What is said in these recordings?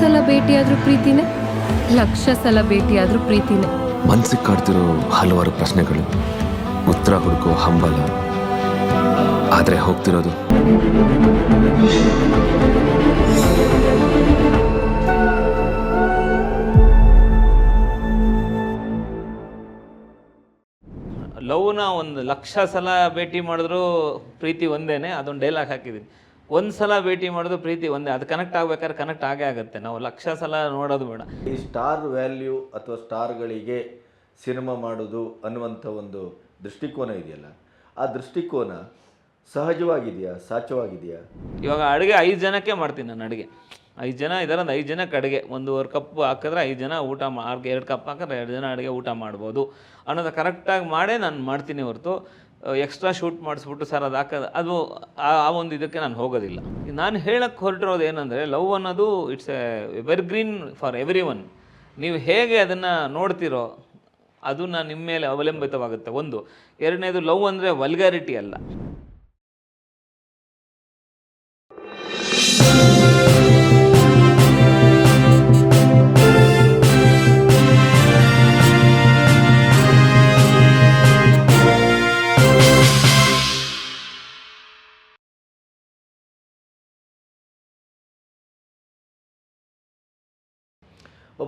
ಸಲ ಭೇಟಿಯಾದ್ರೂ ಪ್ರೀತಿನೇ? ಲಕ್ಷ ಸಲ ಭೇಟಿಯಾದ್ರೂ ಪ್ರೀತಿನೇ? ಮನ್ಸಿಗೆ ಕಾಡ್ತಿರೋ ಹಲವಾರು ಪ್ರಶ್ನೆಗಳು. ಉತ್ತರ ಹುಡುಕೋ ಹಂಬಲ. ಆದರೆ ಹೋಗ್ತಿರೋದು? ಲವ್ನ ಒಂದು ಲಕ್ಷ ಸಲ ಭೇಟಿ ಮಾಡಿದ್ರು ಪ್ರೀತಿ ಒಂದೇನೆ ಅದೊಂದು ಡೈಲಾಗ್ ಹಾಕಿದ್ದೀನಿ. ಒಂದು ಸಲ ಭೇಟಿ ಮಾಡೋದು ಪ್ರೀತಿ ಒಂದೇ. ಅದು ಕನೆಕ್ಟ್ ಆಗ್ಬೇಕಾದ್ರೆ ಕನೆಕ್ಟ್ ಆಗೇ ಆಗುತ್ತೆ. ನಾವು ಲಕ್ಷ ಸಲ ನೋಡೋದು ಬೇಡ. ಈ ಸ್ಟಾರ್ ವ್ಯಾಲ್ಯೂ ಅಥವಾ ಸ್ಟಾರ್ಗಳಿಗೆ ಸಿನಿಮಾ ಮಾಡೋದು ಅನ್ನುವಂಥ ಒಂದು ದೃಷ್ಟಿಕೋನ ಇದೆಯಲ್ಲ ಆ ದೃಷ್ಟಿಕೋನ ಸಹಜವಾಗಿದೆಯಾ ಸಾಚವಾಗಿದೆಯಾ ಇವಾಗ ಅಡುಗೆ ಐದು ಜನಕ್ಕೆ ಮಾಡ್ತೀನಿ ನಾನು ಅಡುಗೆ. ಐದು ಜನ ಇದ್ದಾರೆ ಒಂದು ಐದು ಜನಕ್ಕೆ ಅಡುಗೆ. ಒಂದೂವರೆ ಕಪ್ ಹಾಕಿದ್ರೆ ಐದು ಜನ ಊಟ ಮಾ ಎರಡು ಕಪ್ ಹಾಕಿದ್ರೆ ಎರಡು ಜನ ಅಡುಗೆ ಊಟ ಮಾಡ್ಬೋದು ಅನ್ನೋದು ಕರೆಕ್ಟಾಗಿ ಮಾಡೇ ನಾನು ಮಾಡ್ತೀನಿ ಹೊರತು. ಎಕ್ಸ್ಟ್ರಾ ಶೂಟ್ ಮಾಡಿಸ್ಬಿಟ್ಟು ಸರ್ ಅದು ಹಾಕೋದು, ಅದು ಆ ಒಂದು ಇದಕ್ಕೆ ನಾನು ಹೋಗೋದಿಲ್ಲ. ನಾನು ಹೇಳಕ್ಕೆ ಹೊರಟಿರೋದು ಏನಂದರೆ, ಲವ್ ಅನ್ನೋದು it's a evergreen for everyone ನೀವು ಹೇಗೆ ಅದನ್ನು ನೋಡ್ತೀರೋ ಅದು ನಾನು ನಿಮ್ಮ ಮೇಲೆ ಅವಲಂಬಿತವಾಗುತ್ತೆ. ಒಂದು, ಎರಡನೇದು, ಲವ್ ಅಂದರೆ ವಲ್ಗಾರಿಟಿ ಅಲ್ಲ.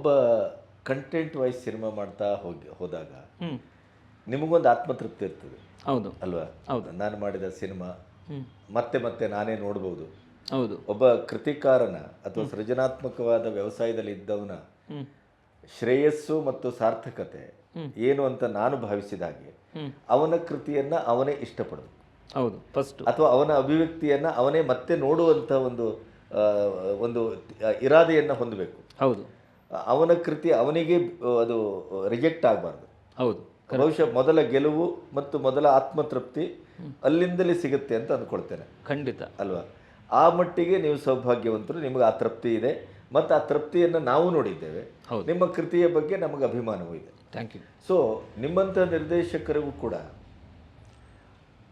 ಒಬ್ಬ ಕಂಟೆಂಟ್ ವೈಸ್ ಸಿನಿಮಾ ಮಾಡ್ತಾ ಹೋಗಿ ಹೋದಾಗ ನಿಮಗೊಂದು ಆತ್ಮತೃಪ್ತಿ ಇರ್ತದೆ. ಹೌದು. ಅಲ್ವಾ? ಹೌದು. ನಾನು ಮಾಡಿದ ಸಿನಿಮಾ ಮತ್ತೆ ಮತ್ತೆ ನಾನೇ ನೋಡ್ಬೋದು. ಹೌದು. ಒಬ್ಬ ಕೃತಿಕಾರನ ಅಥವಾ ಸೃಜನಾತ್ಮಕವಾದ ವ್ಯವಸಾಯದಲ್ಲಿ ಇದ್ದವನ ಶ್ರೇಯಸ್ಸು ಮತ್ತು ಸಾರ್ಥಕತೆ ಏನು ಅಂತ ನಾನು ಭಾವಿಸಿದ ಹಾಗೆ ಅವನ ಕೃತಿಯನ್ನ ಅವನೇ ಇಷ್ಟಪಡೋದು. ಹೌದು ಫಸ್ಟ್ ಅಥವಾ ಅವನ ಅಭಿವ್ಯಕ್ತಿಯನ್ನ ಅವನೇ ಮತ್ತೆ ನೋಡುವಂತ ಒಂದು ಒಂದು ಇರಾದೆಯನ್ನು ಹೊಂದಬೇಕು. ಹೌದು. ಅವನ ಕೃತಿ ಅವನಿಗೆ ಅದು ರಿಜೆಕ್ಟ್ ಆಗಬಾರ್ದು. ಹೌದು ಬಹುಶಃ ಮೊದಲ ಗೆಲುವು ಮತ್ತು ಮೊದಲ ಆತ್ಮತೃಪ್ತಿ ಅಲ್ಲಿಂದಲೇ ಸಿಗುತ್ತೆ ಅಂತ ಅಂದ್ಕೊಳ್ತೇನೆ. ಖಂಡಿತ. ಅಲ್ವಾ? ಆ ಮಟ್ಟಿಗೆ ನೀವು ಸೌಭಾಗ್ಯವಂತರು ನಿಮಗೆ ಆ ತೃಪ್ತಿ ಇದೆ. ಮತ್ತು ಆ ತೃಪ್ತಿಯನ್ನು ನಾವು ನೋಡಿದ್ದೇವೆ. ನಿಮ್ಮ ಕೃತಿಯ ಬಗ್ಗೆ ನಮಗೆ ಅಭಿಮಾನವೂ ಇದೆ. ಥ್ಯಾಂಕ್ ಯು ಸೊ ನಿಮ್ಮಂಥ ನಿರ್ದೇಶಕರಿಗೂ ಕೂಡ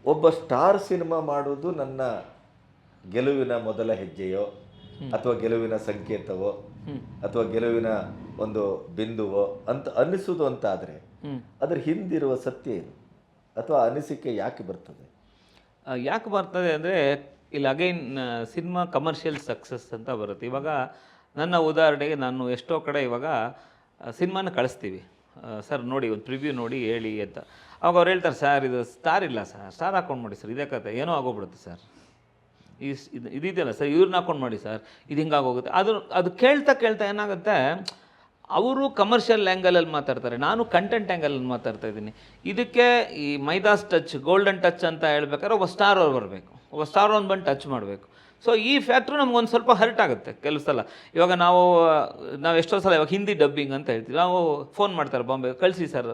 ಒಬ್ಬ ಸ್ಟಾರ್ ಸಿನಿಮಾ ಮಾಡುವುದು ನನ್ನ ಗೆಲುವಿನ ಮೊದಲ ಹೆಜ್ಜೆಯೋ ಅಥವಾ ಗೆಲುವಿನ ಸಂಕೇತವೋ? ಅಥವಾ ಗೆಲುವಿನ ಒಂದು ಬಿಂದುವೋ ಅಂತ ಅನ್ನಿಸುವುದು ಅಂತ ಆದರೆ ಅದರ ಹಿಂದಿರುವ ಸತ್ಯ ಏನು? ಅಥವಾ ಅನಿಸಿಕೆ ಯಾಕೆ ಬರ್ತದೆ? ಯಾಕೆ ಬರ್ತದೆ ಅಂದರೆ ಇಲ್ಲಿ ಅಗೈನ್ ಸಿನಿಮಾ ಕಮರ್ಷಿಯಲ್ ಸಕ್ಸಸ್ ಅಂತ ಬರುತ್ತೆ. ಇವಾಗ ನನ್ನ ಉದಾಹರಣೆಗೆ ನಾನು ಎಷ್ಟೋ ಕಡೆ ಇವಾಗ ಸಿನಿಮಾನ ಕಳಿಸ್ತೀವಿ. ಸರ್ ನೋಡಿ ಒಂದು ಪ್ರಿವ್ಯೂ ನೋಡಿ ಹೇಳಿ ಅಂತ. ಅವಾಗ ಅವ್ರು ಹೇಳ್ತಾರೆ ಸರ್ ಇದು ಸ್ಟಾರ್ ಇಲ್ಲ ಸರ್ ಸ್ಟಾರ್ ಹಾಕೊಂಡು ಮಾಡಿ ಸರ್ ಇದೇ ಕತೆ. ಏನೋ ಆಗೋಗ್ಬಿಡುತ್ತೆ ಸರ್ ಇದು ಇದಿದೆಯಲ್ಲ ಸರ್ ಇವ್ರನ್ನ ಹಾಕೊಂಡು ಮಾಡಿ ಸರ್, ಇದು ಹಿಂಗಾಗೋಗುತ್ತೆ. ಅದು ಅದು ಕೇಳ್ತಾ ಕೇಳ್ತಾ ಏನಾಗುತ್ತೆ, ಅವರು ಕಮರ್ಷಿಯಲ್ ಆ್ಯಂಗಲಲ್ಲಿ ಮಾತಾಡ್ತಾರೆ, ನಾನು ಕಂಟೆಂಟ್ ಆ್ಯಂಗಲಲ್ಲಿ ಮಾತಾಡ್ತಾ ಇದ್ದೀನಿ. ಇದಕ್ಕೆ ಈ ಮೈದಾಸ್ ಟಚ್ ಗೋಲ್ಡನ್ ಟಚ್ ಅಂತ ಹೇಳ್ಬೇಕಾದ್ರೆ ಒಬ್ಬ ಸ್ಟಾರ್ ಅವ್ರು ಬರಬೇಕು. ಒಬ್ಬ ಸ್ಟಾರ್ ಒಂದು ಬಂದು ಟಚ್ ಮಾಡಬೇಕು. ಸೊ ಈ ಫ್ಯಾಕ್ಟ್ರು ನಮ್ಗೊಂದು ಸ್ವಲ್ಪ ಹರ್ಟ್ ಆಗುತ್ತೆ ಕೆಲವು ಸಲ. ಇವಾಗ ನಾವು ನಾವು ಎಷ್ಟೋ ಸಲ ಇವಾಗ ಹಿಂದಿ ಡಬ್ಬಿಂಗ್ ಅಂತ ಹೇಳ್ತೀವಿ. ನಾವು ಫೋನ್ ಮಾಡ್ತಾರೆ, ಬಾಂಬೆ, ಕಳಿಸಿ ಸರ್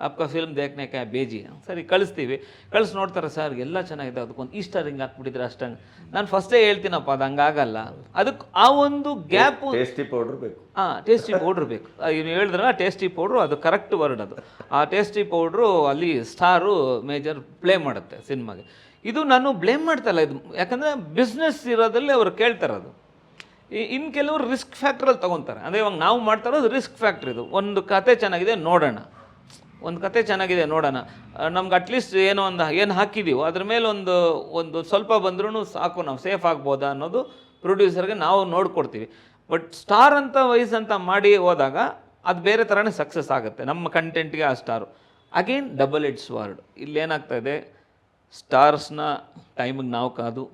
ಅಪ್ಕ ಫಿಲ್ಮ್ ದೇಖ್ನೆ ಕ್ಯಾ ಬೇಜಿ ಸರಿ ಕಳಿಸ್ತೀವಿ ಕಳಿಸಿ ನೋಡ್ತಾರೆ ಸರ್ ಎಲ್ಲ ಚೆನ್ನಾಗಿದೆ ಅದಕ್ಕೊಂದು ಈಸ್ಟರ್ ಹಿಂಗೆ ಹಾಕ್ಬಿಟ್ಟಿದ್ರೆ ಅಷ್ಟಂಗೆ ನಾನು ಫಸ್ಟೇ ಹೇಳ್ತೀನಪ್ಪ ಅದು ಹಂಗಾಗಲ್ಲ ಅದಕ್ಕೆ ಆ ಒಂದು ಗ್ಯಾಪು ಟೇಸ್ಟಿ ಪೌಡ್ರ್ ಬೇಕು ಹಾಂ ಟೇಸ್ಟಿ ಪೌಡ್ರ್ ಬೇಕು ಇವ್ನು ಹೇಳಿದ್ರಲ್ಲ ಟೇಸ್ಟಿ ಪೌಡ್ರು ಅದು ಕರೆಕ್ಟ್ ವರ್ಡ್ ಅದು ಆ ಟೇಸ್ಟಿ ಪೌಡ್ರು ಅಲ್ಲಿ ಸ್ಟಾರು ಮೇಜರ್ ಪ್ಲೇ ಮಾಡುತ್ತೆ ಸಿನಿಮಾಗೆ। ಇದು ನಾನು ಬ್ಲೇಮ್ ಮಾಡ್ತಲ್ಲ ಇದು ಯಾಕಂದರೆ ಬಿಸ್ನೆಸ್ ಇರೋದ್ರಲ್ಲಿ ಅವರು ಕೇಳ್ತಾರೆ ಅದು. ಈ- ಇನ್ನು ಕೆಲವರು ರಿಸ್ಕ್ ಫ್ಯಾಕ್ಟ್ರಲ್ಲಿ ತೊಗೊತಾರೆ. ಅಂದರೆ ಇವಾಗ ನಾವು ಮಾಡ್ತಾ ಇರೋದು ರಿಸ್ಕ್ ಫ್ಯಾಕ್ಟ್ರಿ ಇದು. ಒಂದು ಕತೆ ಚೆನ್ನಾಗಿದೆ ನೋಡೋಣ. ಒಂದು ಕತೆ ಚೆನ್ನಾಗಿದೆ ನೋಡೋಣ. ನಮ್ಗೆ ಅಟ್ಲೀಸ್ಟ್ ಏನೋ ಒಂದು ಏನು ಹಾಕಿದ್ದೀವೋ ಅದ್ರ ಮೇಲೆ ಒಂದು ಒಂದು ಸ್ವಲ್ಪ ಬಂದ್ರೂ ಸಾಕು, ನಾವು ಸೇಫ್ ಆಗ್ಬೋದಾ ಅನ್ನೋದು ಪ್ರೊಡ್ಯೂಸರ್ಗೆ ನಾವು ನೋಡ್ಕೊಡ್ತೀವಿ. ಬಟ್ ಸ್ಟಾರ್ ಅಂತ ವೈಸ್ ಅಂತ ಮಾಡಿ ಹೋದಾಗ ಅದು ಬೇರೆ ಥರನೇ ಸಕ್ಸಸ್ ಆಗುತ್ತೆ. ನಮ್ಮ ಕಂಟೆಂಟ್ಗೆ ಆ star again double edged sword ಇಲ್ಲೇನಾಗ್ತಾ ಇದೆ? ಸ್ಟಾರ್ಸ್ನ ಟೈಮಿಗೆ ನಾವು ಕಾದು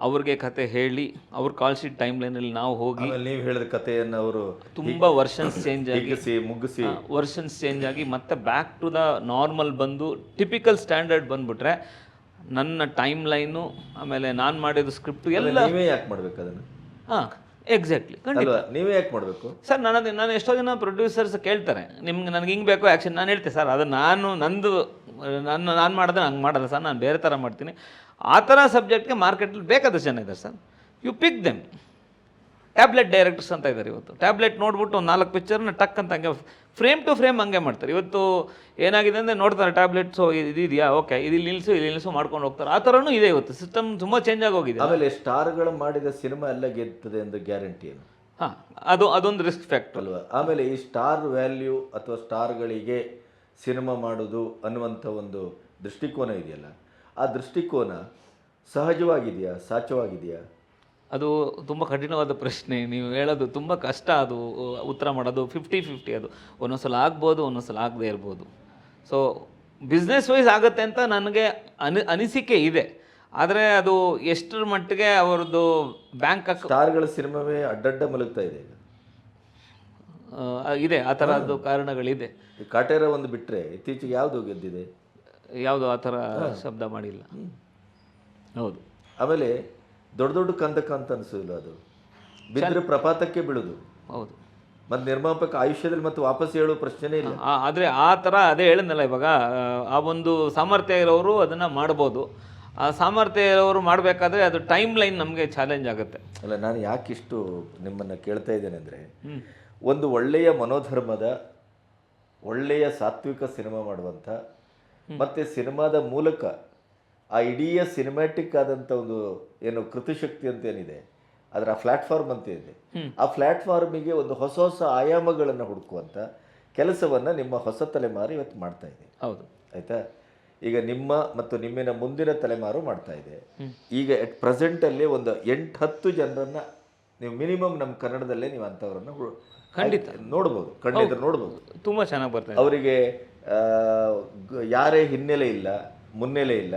ಅವ್ರಿಗೆ ಕತೆ ಹೇಳಿ ಅವ್ರು ಕಾಲ್ ಶೀಟ್ ಟೈಮ್ ಲೈನಲ್ಲಿ ನಾವು ಹೋಗಿ ನೀವು ಹೇಳಿದ ಕಥೆಯನ್ನು ಅವರು ತುಂಬ ವರ್ಷನ್ಸ್ ಚೇಂಜ್ ಆಗಿ ಮುಗಿಸಿ ವರ್ಷನ್ಸ್ ಚೇಂಜ್ ಆಗಿ ಮತ್ತೆ ಬ್ಯಾಕ್ ಟು ದ ನಾರ್ಮಲ್ ಬಂದು ಟಿಪಿಕಲ್ ಸ್ಟ್ಯಾಂಡರ್ಡ್ ಬಂದ್ಬಿಟ್ರೆ ನನ್ನ ಟೈಮ್ ಲೈನು ಆಮೇಲೆ ನಾನು ಮಾಡಿದ ಸ್ಕ್ರಿಪ್ಟ್ ಎಲ್ಲ ನೀವೇ ಯಾಕೆ ಮಾಡಬೇಕು ಅದನ್ನು? ಹಾಂ ಎಕ್ಸಾಕ್ಟ್ಲಿ ಖಂಡಿತ. ನೀವೇ ಯಾಕೆ ಮಾಡಬೇಕು? ಸರ್ ನಾನು ಅದು ನಾನು ಎಷ್ಟೋ ಜನ ಪ್ರೊಡ್ಯೂಸರ್ಸ್ ಕೇಳ್ತಾರೆ ನಿಮ್ಗೆ ನನಗೆ ಹಿಂಗೆ ಬೇಕು ಆ್ಯಕ್ಷನ್ ನಾನು ಹೇಳ್ತೀನಿ ಸರ್ ಅದು ನಾನು ನಂದು ನನ್ನ ನಾನು ಮಾಡಿದ್ರೆ ಹಂಗೆ ಮಾಡಲ್ಲ ಸರ್ ನಾನು ಬೇರೆ ಥರ ಮಾಡ್ತೀನಿ. ಆ ಥರ ಸಬ್ಜೆಕ್ಟ್ಗೆ ಮಾರ್ಕೆಟಲ್ಲಿ ಬೇಕಾದಷ್ಟು ಜನ ಇದ್ದಾರೆ sir. You pick them tablet directors ಅಂತ ಇದ್ದಾರೆ ಇವತ್ತು. ಟ್ಯಾಬ್ಲೆಟ್ ನೋಡ್ಬಿಟ್ಟು ಒಂದು ನಾಲ್ಕು ಪಿಕ್ಚರ್ನ ಟಕ್ ಅಂತ ಹಂಗೆ ಫ್ರೇಮ್ ಟು ಫ್ರೇಮ್ ಹಂಗೆ ಮಾಡ್ತಾರೆ. ಇವತ್ತು ಏನಾಗಿದೆ ಅಂದರೆ ನೋಡ್ತಾರೆ ಟ್ಯಾಬ್ಲೆಟ್ಸು ಇದೆಯಾ? ಓಕೆ ಇದು ಇಲ್ಲಿ ನಿಲ್ಲಿಸು ಇಲ್ಲಿ ನಿಲ್ಲಿಸು ಮಾಡ್ಕೊಂಡು ಹೋಗ್ತಾರೆ. ಆ ಥರನೂ ಇದೆ ಇವತ್ತು. ಸಿಸ್ಟಮ್ ತುಂಬ ಚೇಂಜ್ ಆಗೋಗಿದೆ. ಆಮೇಲೆ ಸ್ಟಾರ್ಗಳು ಮಾಡಿದ ಸಿನಿಮಾ ಎಲ್ಲ ಗೆದ್ತದೆ ಎಂದು ಗ್ಯಾರಂಟಿ ಏನು? ಹಾಂ ಅದು ಅದೊಂದು ರಿಸ್ಕ್ ಫ್ಯಾಕ್ಟ್ ಅಲ್ವಾ? ಆಮೇಲೆ ಈ ಸ್ಟಾರ್ ವ್ಯಾಲ್ಯೂ ಅಥವಾ ಸ್ಟಾರ್ಗಳಿಗೆ ಸಿನಿಮಾ ಮಾಡೋದು ಅನ್ನುವಂಥ ಒಂದು ದೃಷ್ಟಿಕೋನ ಇದೆಯಲ್ಲ ಆ ದೃಷ್ಟಿಕೋನ ಸಹಜವಾಗಿದೆಯಾ ಸಾಚವಾಗಿದೆಯಾ ಅದು ತುಂಬ ಕಠಿಣವಾದ ಪ್ರಶ್ನೆ. ನೀವು ಹೇಳೋದು ತುಂಬ ಕಷ್ಟ. ಅದು ಉತ್ತರ ಮಾಡೋದು ಫಿಫ್ಟಿ ಫಿಫ್ಟಿ ಅದು. ಒಂದೊಂದ್ಸಲ ಆಗ್ಬೋದು ಒಂದೊಂದ್ಸಲ ಆಗದೆ ಇರ್ಬೋದು. ಸೊ ಬಿಸ್ನೆಸ್ ವೈಸ್ ಆಗುತ್ತೆ ಅಂತ ನನಗೆ ಅನಿ ಅನಿಸಿಕೆ ಇದೆ. ಆದರೆ ಅದು ಎಷ್ಟರ ಮಟ್ಟಿಗೆ ಅವರದ್ದು ಬ್ಯಾಂಕ್ ಸ್ಟಾರ್ಗಳ ಸಿನಿಮಾವೇ ಅಡ್ಡಡ್ಡ ಮಲಗ್ತಾ ಇದೆ ಈಗ. ಇದೆ ಆ ಥರದ್ದು ಕಾರಣಗಳಿದೆ. ಕಾಟೇರ ಒಂದು ಬಿಟ್ಟರೆ ಇತ್ತೀಚೆಗೆ ಯಾವುದು ಗೆದ್ದಿದೆ ಯಾವುದು ಆ ಥರ ಶಬ್ದ ಮಾಡಿಲ್ಲ. ಹೌದು. ಆಮೇಲೆ ದೊಡ್ಡ ದೊಡ್ಡ ಕಂದಕ ಅಂತ ಅನಿಸೋದಿಲ್ಲ ಅದು? ಬಿದ್ದರೆ ಪ್ರಪಾತಕ್ಕೆ ಬೀಳುದು. ಹೌದು. ಮತ್ತು ನಿರ್ಮಾಪಕ ಆಯುಷ್ಯದಲ್ಲಿ ಮತ್ತೆ ವಾಪಸ್ ಹೇಳೋ ಪ್ರಶ್ನೆ ಇಲ್ಲ. ಆದರೆ ಆ ಥರ ಅದೇ ಹೇಳಿದ್ನಲ್ಲ ಇವಾಗ ಆ, ಆ ಒಂದು ಸಾಮರ್ಥ್ಯ ಇರೋರು ಅದನ್ನು ಮಾಡ್ಬೋದು. ಆ ಸಾಮರ್ಥ್ಯ ಇರೋರು ಮಾಡಬೇಕಾದ್ರೆ ಅದು ಟೈಮ್ ಲೈನ್ ನಮಗೆ ಚಾಲೆಂಜ್ ಆಗುತ್ತೆ. ಅಲ್ಲ ನಾನು ಯಾಕಿಷ್ಟು ನಿಮ್ಮನ್ನು ಕೇಳ್ತಾ ಇದ್ದೇನೆ ಅಂದರೆ ಒಂದು ಒಳ್ಳೆಯ ಮನೋಧರ್ಮದ ಒಳ್ಳೆಯ ಸಾತ್ವಿಕ ಸಿನಿಮಾ ಮಾಡುವಂಥ ಮತ್ತು ಸಿನಿಮಾದ ಮೂಲಕ ಆ ಇಡೀ ಸಿನಿಮ್ಯಾಟಿಕ್ ಆದಂಥ ಒಂದು ಏನು ಕೃತಿಶಕ್ತಿ ಅಂತ ಏನಿದೆ ಅದರ ಪ್ಲ್ಯಾಟ್ಫಾರ್ಮ್ ಅಂತ ಇದೆ ಆ ಪ್ಲ್ಯಾಟ್ಫಾರ್ಮಿಗೆ ಒಂದು ಹೊಸ ಹೊಸ ಆಯಾಮಗಳನ್ನು ಹುಡುಕುವಂಥ ಕೆಲಸವನ್ನು ನಿಮ್ಮ ಹೊಸ ತಲೆಮಾರು ಇವತ್ತು ಮಾಡ್ತಾ ಇದೆ. ಹೌದು. ಆಯಿತಾ? ಈಗ ನಿಮ್ಮ ಮತ್ತು ನಿಮ್ಮಿನ ಮುಂದಿನ ತಲೆಮಾರು ಮಾಡ್ತಾ ಇದೆ. ಈಗ ಎಟ್ ಪ್ರೆಸೆಂಟಲ್ಲಿ ಒಂದು ಎಂಟು ಹತ್ತು ಜನರನ್ನು ನೀವು ಮಿನಿಮಮ್ ನಮ್ಮ ಕನ್ನಡದಲ್ಲೇ ನೀವು ಅಂಥವ್ರನ್ನ ಖಂಡಿತ. ನೋಡ್ಬೋದು ಖಂಡಿತ ನೋಡ್ಬೋದು. ತುಂಬ ಚೆನ್ನಾಗಿ ಬರ್ತದೆ ಅವರಿಗೆ ಯಾರೇ ಹಿನ್ನೆಲೆ ಇಲ್ಲ ಮುನ್ನೆಲೆ ಇಲ್ಲ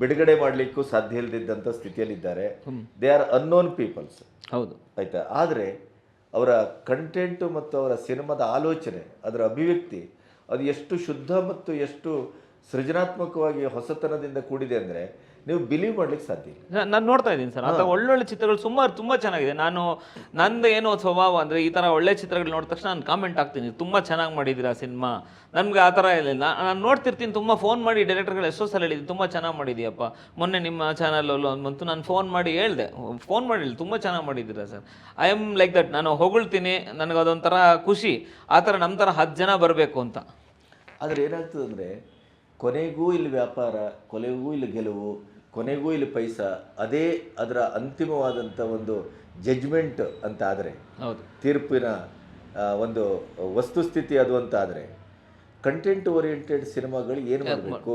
ಬಿಡುಗಡೆ ಮಾಡಲಿಕ್ಕೂ ಸಾಧ್ಯ ಇಲ್ಲದಿದ್ದಂಥ ಸ್ಥಿತಿಯಲ್ಲಿದ್ದಾರೆ. ದೇ ಆರ್ ಅನ್ನೋನ್ ಪೀಪಲ್ಸ್ ಹೌದು. ಆಯ್ತಾ? ಆದರೆ ಅವರ ಕಂಟೆಂಟು ಮತ್ತು ಅವರ ಸಿನಿಮಾದ ಆಲೋಚನೆ ಅದರ ಅಭಿವ್ಯಕ್ತಿ ಅದು ಎಷ್ಟು ಶುದ್ಧ ಮತ್ತು ಎಷ್ಟು ಸೃಜನಾತ್ಮಕವಾಗಿ ಹೊಸತನದಿಂದ ಕೂಡಿದೆ ಅಂದರೆ ನೀವು ಬಿಲೀವ್ ಮಾಡ್ಲಿಕ್ಕೆ ಸಾಧ್ಯ ಇಲ್ಲ. ನಾನು ನೋಡ್ತಾ ಇದ್ದೀನಿ ಸರ್. ಅಂತ ಒಳ್ಳೊಳ್ಳೆ ಚಿತ್ರಗಳು ಸುಮಾರು ತುಂಬ ಚೆನ್ನಾಗಿದೆ. ನಾನು ನಂದು ಏನೋ ಸ್ವಭಾವ ಅಂದರೆ ಈ ಥರ ಒಳ್ಳೆ ಚಿತ್ರಗಳು ನೋಡಿದ ತಕ್ಷಣ ನಾನು ಕಾಮೆಂಟ್ ಹಾಕ್ತೀನಿ. ತುಂಬ ಚೆನ್ನಾಗಿ ಮಾಡಿದ್ದೀರಾ ಸಿನಿಮಾ. ನಮಗೆ ಆ ಥರ ಇಲ್ಲ ನಾನು ನೋಡ್ತಿರ್ತೀನಿ. ತುಂಬ ಫೋನ್ ಮಾಡಿ ಡೈರೆಕ್ಟರ್ಗಳು ಎಷ್ಟೋ ಸಲ ಹೇಳಿದ್ದೀನಿ. ತುಂಬ ಚೆನ್ನಾಗಿ ಮಾಡಿದೀಯಪ್ಪ. ಮೊನ್ನೆ ನಿಮ್ಮ ಚಾನಲಲ್ಲೂ ಬಂತು. ನಾನು ಫೋನ್ ಮಾಡಿ ಹೇಳಿದೆ. ಫೋನ್ ಮಾಡಿಲ್ಲ. ತುಂಬ ಚೆನ್ನಾಗಿ ಮಾಡಿದ್ದೀರಾ sir. I am like that ನಾನು ಹೊಗಳ್ತೀನಿ. ನನಗೆ ಅದೊಂಥರ ಖುಷಿ. ಆ ಥರ ನಮ್ಮ ಥರ ಹತ್ತು ಜನ ಬರಬೇಕು ಅಂತ. ಆದರೆ ಏನಾಗ್ತದೆ ಅಂದರೆ ಕೊನೆಗೂ ಇಲ್ಲಿ ವ್ಯಾಪಾರ ಕೊನೆಗೂ ಇಲ್ಲಿ ಗೆಲುವು ಕೊನೆಗೂ ಇಲ್ಲಿ ಪೈಸ ಅದೇ ಅದರ ಅಂತಿಮವಾದಂಥ ಒಂದು ಜಜ್ಮೆಂಟ್ ಅಂತ ಆದರೆ ಹೌದು. ತೀರ್ಪಿನ ಒಂದು ವಸ್ತುಸ್ಥಿತಿ ಅದು ಅಂತ ಆದರೆ ಕಂಟೆಂಟ್ ಓರಿಯೆಂಟೆಡ್ ಸಿನಿಮಾಗಳು ಏನು ಮಾಡಬೇಕು?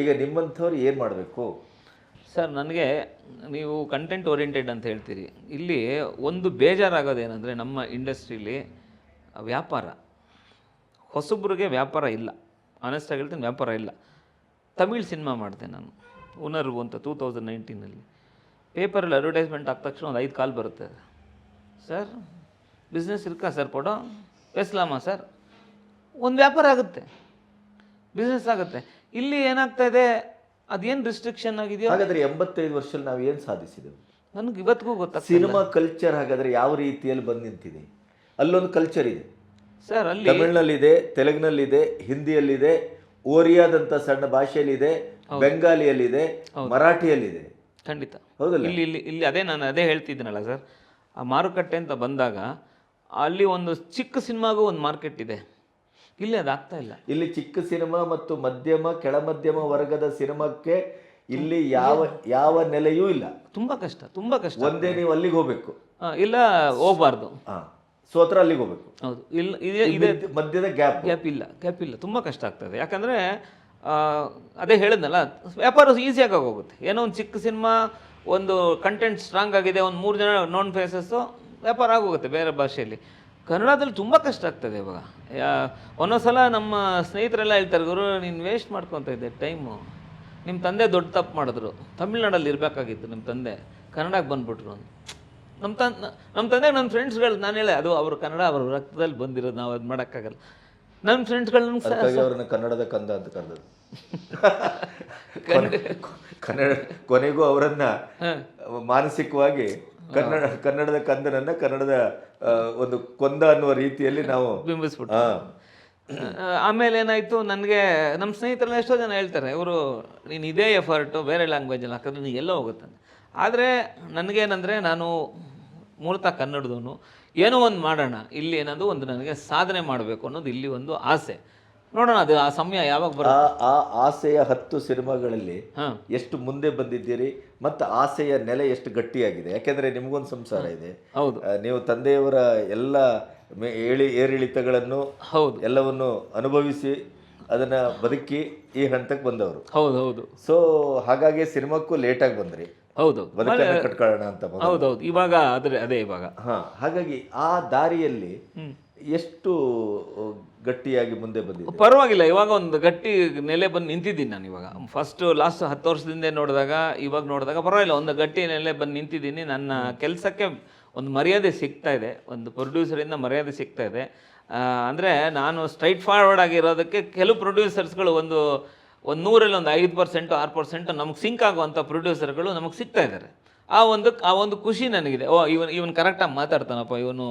ಈಗ ನಿಮ್ಮಂಥವ್ರು ಏನು ಮಾಡಬೇಕು? ಸರ್ ನನಗೆ ನೀವು ಕಂಟೆಂಟ್ ಓರಿಯೆಂಟೆಡ್ ಅಂತ ಹೇಳ್ತೀರಿ. ಇಲ್ಲಿ ಒಂದು ಬೇಜಾರಾಗೋದೇನೆಂದರೆ ನಮ್ಮ ಇಂಡಸ್ಟ್ರೀಲಿ ವ್ಯಾಪಾರ. ಹೊಸಬ್ರಿಗೆ ವ್ಯಾಪಾರ ಇಲ್ಲ. ಆನೆಸ್ಟಾಗಿ ಹೇಳ್ತೀನಿ ವ್ಯಾಪಾರ ಇಲ್ಲ. ತಮಿಳ್ ಸಿನಿಮಾ ಮಾಡಿದೆ ನಾನು. ಉನರ್ವು ಅಂತ ಟೂ ತೌಸಂಡ್ ನೈನ್ಟೀನಲ್ಲಿ ಪೇಪರಲ್ಲಿ ಅಡ್ವರ್ಟೈಸ್ಮೆಂಟ್ ಆದ ತಕ್ಷಣ ಒಂದು ಐದು ಕಾಲ್ ಬರುತ್ತೆ. ಸರ್ ಬಿಸ್ನೆಸ್ ಇರ್ಕಾ ಸರ್ ಕೊಡೋ ಪೇಸ್ಲಾಮಾ ಸರ್ ಒಂದು ವ್ಯಾಪಾರ ಆಗುತ್ತೆ. ಬಿಸ್ನೆಸ್ ಆಗುತ್ತೆ. ಇಲ್ಲಿ ಏನಾಗ್ತಾ ಇದೆ? ಅದೇನು ರಿಸ್ಟ್ರಿಕ್ಷನ್ ಆಗಿದೆಯೋ? ಹಾಗಾದ್ರೆ ಎಂಬತ್ತೈದು ವರ್ಷದಲ್ಲಿ ನಾವು ಏನು ಸಾಧಿಸಿದೆವು? ನನಗೆ ಇವತ್ತಿಗೂ ಗೊತ್ತಾಗ್ತಿಲ್ಲ ಸಿನಿಮಾ ಕಲ್ಚರ್ ಹಾಗಾದ್ರೆ ಯಾವ ರೀತಿಯಲ್ಲಿ ಬಂದು ನಿಂತಿದೆ? ಅಲ್ಲೊಂದು ಕಲ್ಚರ್ ಇದೆ. ಸರ್ ಅಲ್ಲಿ ತಮಿಳ್ನಲ್ಲಿದೆ ತೆಲುಗಿನಲ್ಲಿದೆ ಹಿಂದಿಯಲ್ಲಿದೆ ಓರಿಯಾದಂಥ ಸಣ್ಣ ಭಾಷೆಯಲ್ಲಿದೆ ಬೆಂಗಾಲಿಯಲ್ಲಿದೆ ಮರಾಠಿಯಲ್ಲಿದೆ. ಖಂಡಿತ. ಹೌದಲ್ಲ? ಇಲ್ಲಿ ಇಲ್ಲಿ ಇಲ್ಲಿ ಅದೇ ನಾನು ಅದೇ ಹೇಳ್ತಿದ್ದೀನಲ್ಲ ಸರ್. ಆ ಮಾರುಕಟ್ಟೆ ಅಂತ ಬಂದಾಗ ಅಲ್ಲಿ ಒಂದು ಚಿಕ್ಕ ಸಿನಿಮಾಗೂ ಒಂದು ಮಾರ್ಕೆಟ್ ಇದೆ. ಇಲ್ಲಿ ಅದಾಗ್ತಾ ಇಲ್ಲ. ಇಲ್ಲಿ ಚಿಕ್ಕ ಸಿನಿಮಾ ಮತ್ತು ಮಧ್ಯಮ ಕೆಳ ಮಧ್ಯಮ ವರ್ಗದ ಸಿನಿಮಾಕ್ಕೆ ಇಲ್ಲಿ ಯಾವ ಯಾವ ನೆಲೆಯೂ ಇಲ್ಲ. ತುಂಬ ಕಷ್ಟ ತುಂಬ ಕಷ್ಟ. ಒಂದೇ ನೀವು ಅಲ್ಲಿಗೆ ಹೋಗ್ಬೇಕು. ಇಲ್ಲ ಹೋಗ್ಬಾರ್ದು. ಸೋತ್ರ ಅಲ್ಲಿಗೆ ಹೋಗ್ಬೇಕು. ಹೌದು. ಇಲ್ಲ ಇದೆ ಇದೆ ಮಧ್ಯದ ಗ್ಯಾಪ್. ಗ್ಯಾಪ್ ಇಲ್ಲ ಗ್ಯಾಪ್ ಇಲ್ಲ. ತುಂಬ ಕಷ್ಟ ಆಗ್ತದೆ. ಯಾಕಂದರೆ ಅದೇ ಹೇಳಿದ್ನಲ್ಲ, ವ್ಯಾಪಾರ ಈಸಿಯಾಗಿ ಹೋಗುತ್ತೆ ಏನೋ ಒಂದು ಚಿಕ್ಕ ಸಿನಿಮಾ ಒಂದು ಕಂಟೆಂಟ್ ಸ್ಟ್ರಾಂಗ್ ಆಗಿದೆ, ಒಂದು ಮೂರು ಜನ ನೋನ್ ಫೇಸಸ್ಸು ವ್ಯಾಪಾರ ಆಗೋಗುತ್ತೆ ಬೇರೆ ಭಾಷೆಯಲ್ಲಿ. ಕನ್ನಡದಲ್ಲಿ ತುಂಬ ಕಷ್ಟ ಆಗ್ತದೆ ಇವಾಗ. ಒಂದೊಂದು ಸಲ ನಮ್ಮ ಸ್ನೇಹಿತರೆಲ್ಲ ಹೇಳ್ತಾರೆ, ಗುರು, ನೀನು ವೇಸ್ಟ್ ಮಾಡ್ಕೊತ ಇದ್ದೆ ಟೈಮು ನಿಮ್ಮ ತಂದೆ ದೊಡ್ಡ ತಪ್ಪು ಮಾಡಿದ್ರು. ತಮಿಳ್ನಾಡಲ್ಲಿ ಇರಬೇಕಾಗಿತ್ತು ನಿಮ್ಮ ತಂದೆ. ಕನ್ನಡಕ್ಕೆ ಬಂದುಬಿಟ್ರು ನಮ್ಮ ತನ್ ನಮ್ಮ ತಂದೆ ನನ್ನ ಫ್ರೆಂಡ್ಸ್ಗಳು ನಾನು ಹೇಳೆ, ಅದು ಅವರು ಕನ್ನಡ, ಅವ್ರ ರಕ್ತದಲ್ಲಿ ಬಂದಿರೋದು, ನಾವು ಅದು ಮಾಡೋಕ್ಕಾಗಲ್ಲ. ನನ್ನ ಫ್ರೆಂಡ್ಸ್ಗಳು ಅದಕ್ಕಾಗಿ ಅವ್ರನ್ನ ಕನ್ನಡದ ಕಂದ ಅಂತ ಕರೆದದ್ದು. ಕನ್ನಡ ಕೊನೆಗೂ ಅವರನ್ನ ಮಾನಸಿಕವಾಗಿ ಕನ್ನಡ ಕನ್ನಡದ ಕಂದನನ್ನ ಕನ್ನಡದ ಒಂದು ಕೊಂದ ಅನ್ನುವ ರೀತಿಯಲ್ಲಿ ನಾವು ಬಿಂಬಿಸ್ಬಿಟ್ಟು ಆಮೇಲೆ ಏನಾಯಿತು ನನಗೆ ನಮ್ಮ ಸ್ನೇಹಿತರೆಲ್ಲ ಎಷ್ಟೋ ಜನ ಹೇಳ್ತಾರೆ ಇವರು ನೀನು ಇದೇ ಎಫರ್ಟು ಬೇರೆ ಲ್ಯಾಂಗ್ವೇಜಲ್ಲಿ ಹಾಕಿದ್ರೆ ನೀನು ಎಲ್ಲೋ ಹೋಗುತ್ತೆ ಆದರೆ ನನಗೇನಂದರೆ ನಾನು ಮೂಲತಃ ಕನ್ನಡದವನು. ಏನೋ ಒಂದು ಮಾಡೋಣ ಇಲ್ಲಿ ಏನಾದರೂ ಒಂದು ನನಗೆ ಸಾಧನೆ ಮಾಡಬೇಕು ಅನ್ನೋದು ಇಲ್ಲಿ ಒಂದು ಆಸೆ. ನೋಡೋಣ ಅದು ಆ ಸಮಯ ಯಾವಾಗ ಬರ ಆ ಆ ಆಸೆಯ ಹತ್ತು ಸಿನಿಮಾಗಳಲ್ಲಿ ಎಷ್ಟು ಮುಂದೆ ಬಂದಿದ್ದೀರಿ ಮತ್ತು ಆಸೆಯ ನೆಲೆ ಎಷ್ಟು ಗಟ್ಟಿಯಾಗಿದೆ? ಯಾಕೆಂದರೆ ನಿಮಗೊಂದು ಸಂಸಾರ ಇದೆ. ಹೌದು. ನೀವು ತಂದೆಯವರ ಎಲ್ಲ ಏಳಿ ಏರಿಳಿತಗಳನ್ನು ಹೌದು. ಎಲ್ಲವನ್ನು ಅನುಭವಿಸಿ ಅದನ್ನು ಬದುಕಿ ಈ ಹಂತಕ್ಕೆ ಬಂದವರು. ಹೌದು ಹೌದು. ಸೊ ಹಾಗಾಗಿ ಸಿನಿಮಾಕ್ಕೂ ಲೇಟಾಗಿ ಬಂದ್ರಿ. ಹೌದು ಕಟ್ಕೊಳ್ಳೋಣ ಅಂತ. ಹೌದೌದು. ಇವಾಗ ಆದರೆ ಅದೇ ಇವಾಗ. ಹಾ ಹಾಗಾಗಿ ಆ ದಾರಿಯಲ್ಲಿ ಎಷ್ಟು ಗಟ್ಟಿಯಾಗಿ ಮುಂದೆ ಬಂದಿದೆ? ಪರವಾಗಿಲ್ಲ ಇವಾಗ ಒಂದು ಗಟ್ಟಿ ನೆಲೆ ಬಂದು ನಿಂತಿದ್ದೀನಿ ನಾನು ಇವಾಗ. ಫಸ್ಟ್ ಲಾಸ್ಟ್ ಹತ್ತು ವರ್ಷದಿಂದ ನೋಡಿದಾಗ ಇವಾಗ ನೋಡಿದಾಗ ಪರವಾಗಿಲ್ಲ ಒಂದು ಗಟ್ಟಿ ನೆಲೆ ಬಂದು ನಿಂತಿದ್ದೀನಿ. ನನ್ನ ಕೆಲಸಕ್ಕೆ ಒಂದು ಮರ್ಯಾದೆ ಸಿಗ್ತಾ ಇದೆ. ಒಂದು ಪ್ರೊಡ್ಯೂಸರಿಂದ ಮರ್ಯಾದೆ ಸಿಗ್ತಾ ಇದೆ. ಅಂದ್ರೆ ನಾನು ಸ್ಟ್ರೈಟ್ ಫಾರ್ವರ್ಡ್ ಆಗಿರೋದಕ್ಕೆ ಕೆಲವು ಪ್ರೊಡ್ಯೂಸರ್ಸ್ಗಳು ಒಂದು ಒಂದು ನೂರಲ್ಲಿ ಒಂದು ಐದು ಪರ್ಸೆಂಟು ಆರು ಪರ್ಸೆಂಟು ನಮಗೆ ಸಿಂಕ್ ಆಗುವಂಥ ಪ್ರೊಡ್ಯೂಸರ್ಗಳು ನಮಗೆ ಸಿಗ್ತಾ ಇದ್ದಾರೆ. ಆ ಒಂದು ಆ ಒಂದು ಖುಷಿ ನನಗಿದೆ. ಓ ಇವನು ಇವನು ಕರೆಕ್ಟಾಗಿ ಮಾತಾಡ್ತಾನಪ್ಪ ಇವನು